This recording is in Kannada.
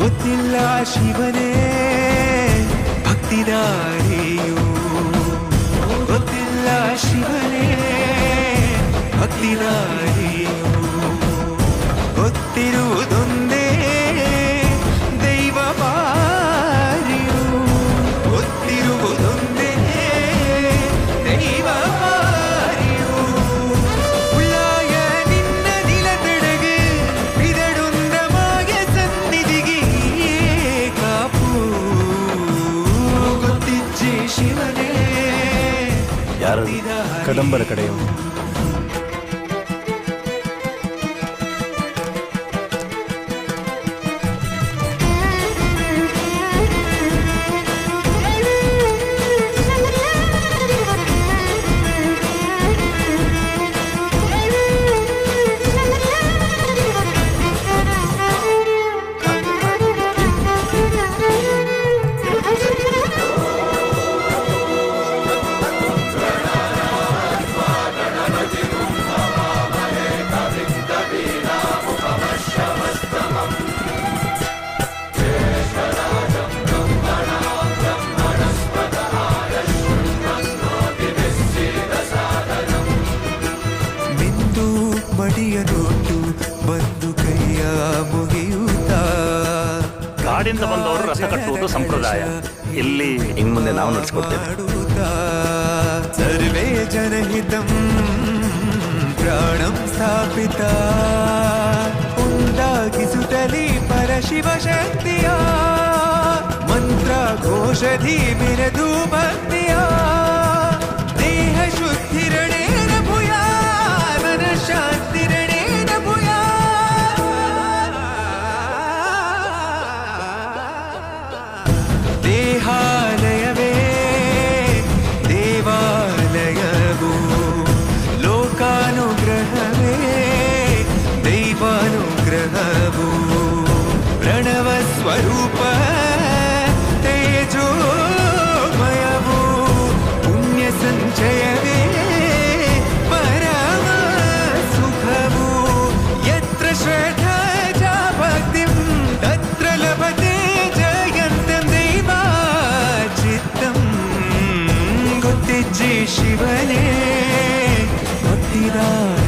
ಗೊತ್ತಿಲ್ಲ ಶಿವನೇ ಭಕ್ತಿದಾರಿಯೂ கடம்பர கடையம். ಮಡಿಯ ನೋಟು ಬಂದು ಕೈಯ ಮುಗಿಯುತ್ತ? ಕಾಡಿಂದ ಬಂದವರು ರಸ ಕಟ್ಟುವುದು ಸಂಪ್ರದಾಯ. ಇಲ್ಲಿ ಇನ್ನು ಮುಂದೆ ನಾವು ನಡೆಸ್ಕೊಡ್ತೇವೆ ಸರ್ವೇ ಜನಹಿತಂ ಪ್ರಾಣಂ ಸ್ಥಾಪಿತ? ಉಂಟಾಗಿಸುತ್ತಲಿ ಪರಶಿವ ಶಕ್ತಿಯ ಮಂತ್ರ ಘೋಷಧಿ ಮಿರದು ಭಕ್ತಿಯ? ದೈವಾಚಿತ್ತಂ ಗೊತ್ತಿಜ್ಜಿ ಶಿವನೇ ಭಕ್ತಿದಾರಿಯು